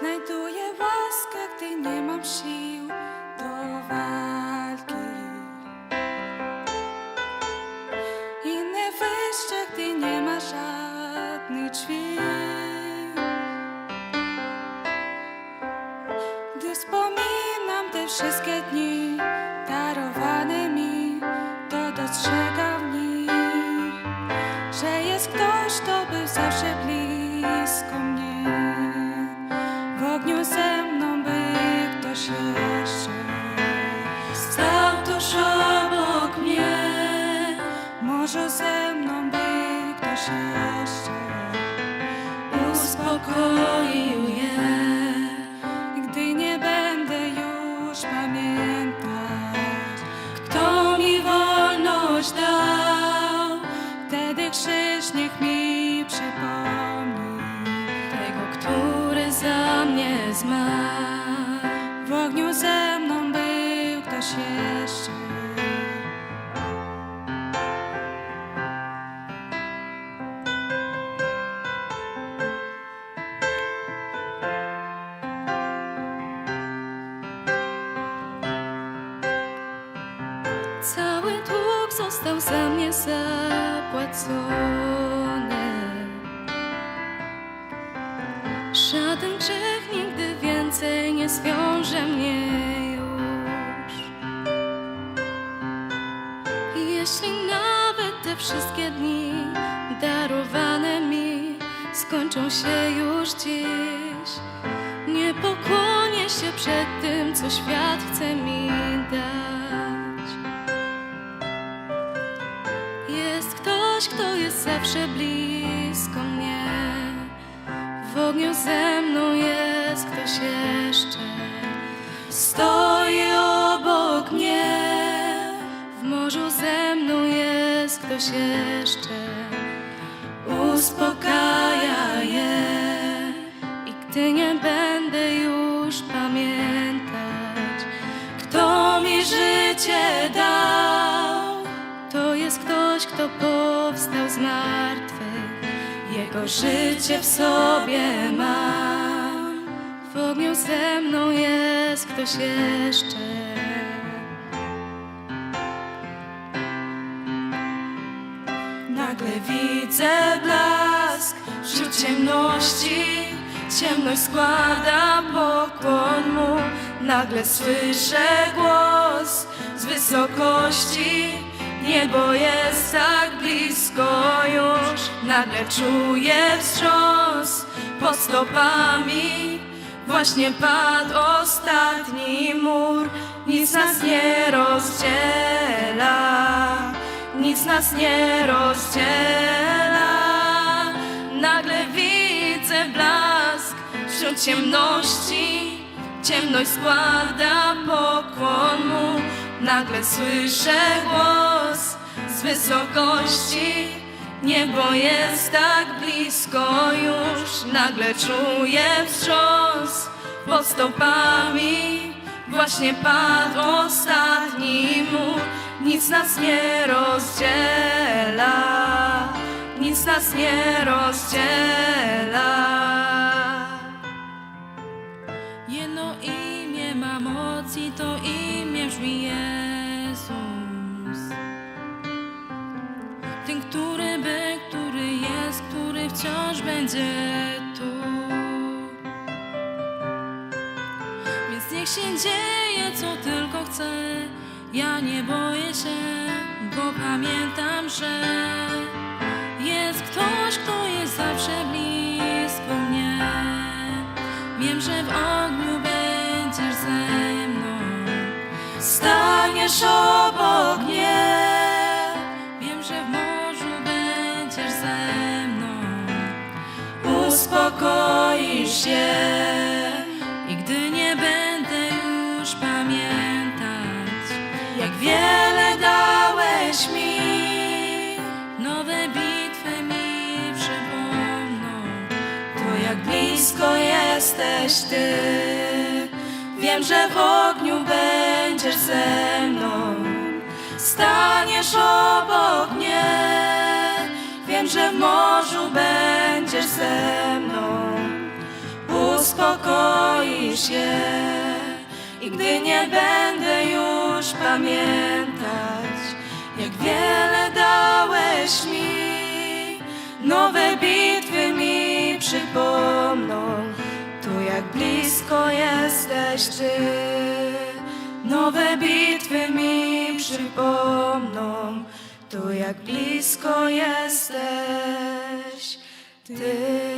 Znajduję łaskę, gdy nie mam sił do walki. Inne wyjście, gdy nie ma żadnych drzwi. Gdy wspominam te wszystkie dni darowane jeszcze. Cały dług został za mnie zapłacony. Wszystkie dni darowane mi skończą się już dziś, nie pokłonię się przed tym, co świat chce mi dać. Jest ktoś, kto jest zawsze blisko mnie. W ogniu ze mną jest ktoś jeszcze. Stoi obok mnie. W morzu ze mną jest ktoś jeszcze. Uspokaja je. I gdy nie będę już pamiętać, kto mi życie dał, to jest ktoś, kto powstał z martwych. Jego życie w sobie mam. W ogniu ze mną jest ktoś jeszcze. Nagle widzę blask wśród ciemności. Ciemność składa pokłon mu. Nagle słyszę głos z wysokości. Niebo jest tak blisko już. Nagle czuję wstrząs pod stopami. Właśnie padł ostatni mur. Nic nas nie rozdziela. Nic nas nie rozdziela. Nagle widzę blask wśród ciemności. Ciemność składa pokłon mu. Nagle słyszę głos z wysokości. Niebo jest tak blisko już. Nagle czuję wstrząs pod stopami. Właśnie padł ostatni mur. Nic nas nie rozdziela. Nic nas nie rozdziela. Jedno imię ma moc i to imię brzmi Jezus. Ten, który był, który jest, który wciąż będzie tu. Więc niech się dzieje, co tylko chce. Ja nie boję się, bo pamiętam, że jest ktoś, kto jest zawsze blisko mnie. Wiem, że w ogniu będziesz ze mną. Staniesz obok mnie. Wiem, że w morzu będziesz ze mną. uspokoisz się. Jesteś Ty. Wiem, że w ogniu będziesz ze mną. Staniesz obok mnie. Wiem, że w morzu będziesz ze mną. uspokoisz je. I gdy nie będę już pamiętać, jak wiele dałeś mi, nowe blisko jesteś Ty. Nowe bitwy mi przypomną, tu jak blisko jesteś Ty.